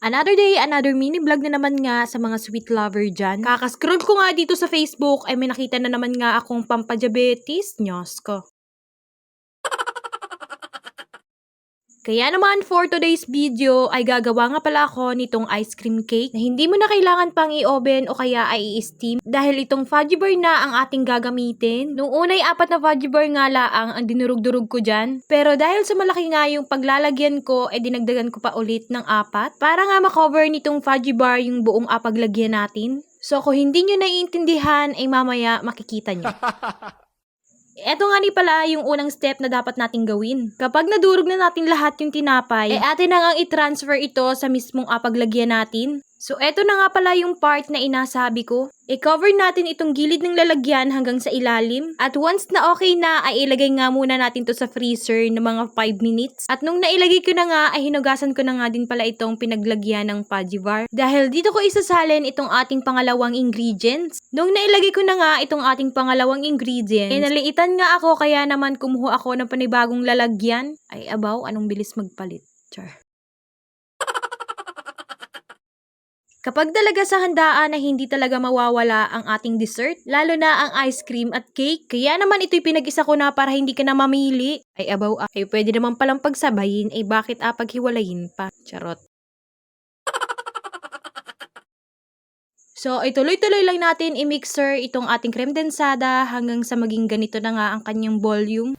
Another day, another mini vlog na naman nga sa mga sweet lover dyan. Kakascroll ko nga dito sa Facebook ay may nakita na naman nga akong pampadiabetes. Nyos ko. Kaya naman for today's video ay gagawa nga pala ako nitong ice cream cake na hindi mo na kailangan pang i-oven o kaya ay i-steam dahil itong fudgy bar na ang ating gagamitin. Nung unay apat na fudgy bar nga laang ang dinurug-durug ko dyan. Pero dahil sa malaki nga yung paglalagyan ko, eh dinagdagan ko pa ulit ng apat para nga makover nitong fudgy bar yung buong apaglagyan natin. So kung hindi nyo naiintindihan, ay mamaya makikita nyo. Eto nga ni pala yung unang step na dapat nating gawin. Kapag nadurog na natin lahat yung tinapay, eh atin na nga i-transfer ito sa mismong apaglagyan natin. So eto na nga pala yung part na inasabi ko. I-cover natin itong gilid ng lalagyan hanggang sa ilalim. At once na okay na, ay ilagay nga muna natin to sa freezer ng mga 5 minutes. At nung nailagay ko na nga, ay hinugasan ko na nga din pala itong pinaglagyan ng bar. Dahil dito ko isasalin itong ating pangalawang ingredients. Nung nailagay ko na nga itong ating pangalawang ingredients, eh naliitan nga ako kaya naman kumuha ako ng panibagong lalagyan. Ay abaw, anong bilis magpalit. Char. Kapag talaga sa handaan na hindi talaga mawawala ang ating dessert, lalo na ang ice cream at cake, kaya naman ito'y pinag-isa ko na para hindi ka na mamili. Ay abaw, ah, ay pwede naman palang pagsabayin, ay bakit ah paghiwalayin pa? Charot. So, ituloy-tuloy lang natin i-mixer itong ating creme densada hanggang sa maging ganito na nga ang kanyang volume.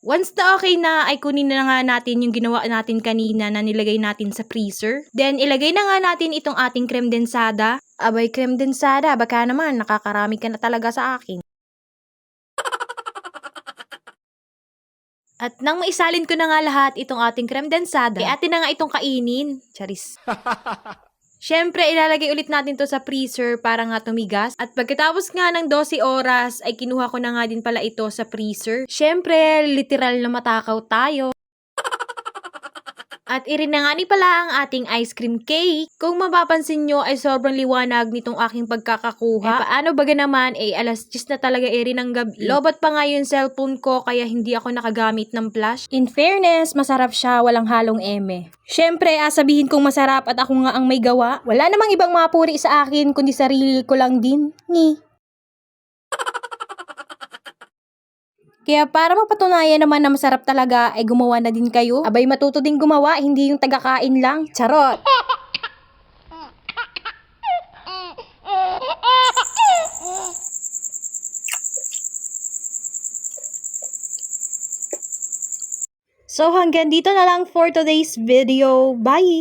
Once na okay na, ay kunin na nga natin yung ginawa natin kanina na nilagay natin sa freezer. Then, ilagay na nga natin itong ating creme densada. Abay, creme densada, baka naman, nakakarami ka na talaga sa akin. At nang maisalin ko na nga lahat itong ating creme densada, eh atin na nga itong kainin. Charis. Siyempre, ilalagay ulit natin to sa freezer para nga tumigas. At pagkatapos nga ng 12 oras, ay kinuha ko na nga din pala ito sa freezer. Siyempre, literal na matakaw tayo. At irin na nga ni pala ang ating ice cream cake. Kung mapapansin nyo ay sobrang liwanag nitong aking pagkakakuha. Eh, paano baga naman, eh alas 10 na talaga irin ng gabi. Lobat pa nga yung cellphone ko kaya hindi ako nakagamit ng flash. In fairness, masarap siya, walang halong eme. Siyempre, asabihin kong masarap at ako nga ang may gawa. Wala namang ibang mapuri sa akin kundi sarili ko lang din. Ni. Kaya para mapatunayan naman na masarap talaga, ay gumawa na din kayo. Abay matuto din gumawa, hindi yung tagakain lang. Charot! So hanggang dito na lang for today's video. Bye!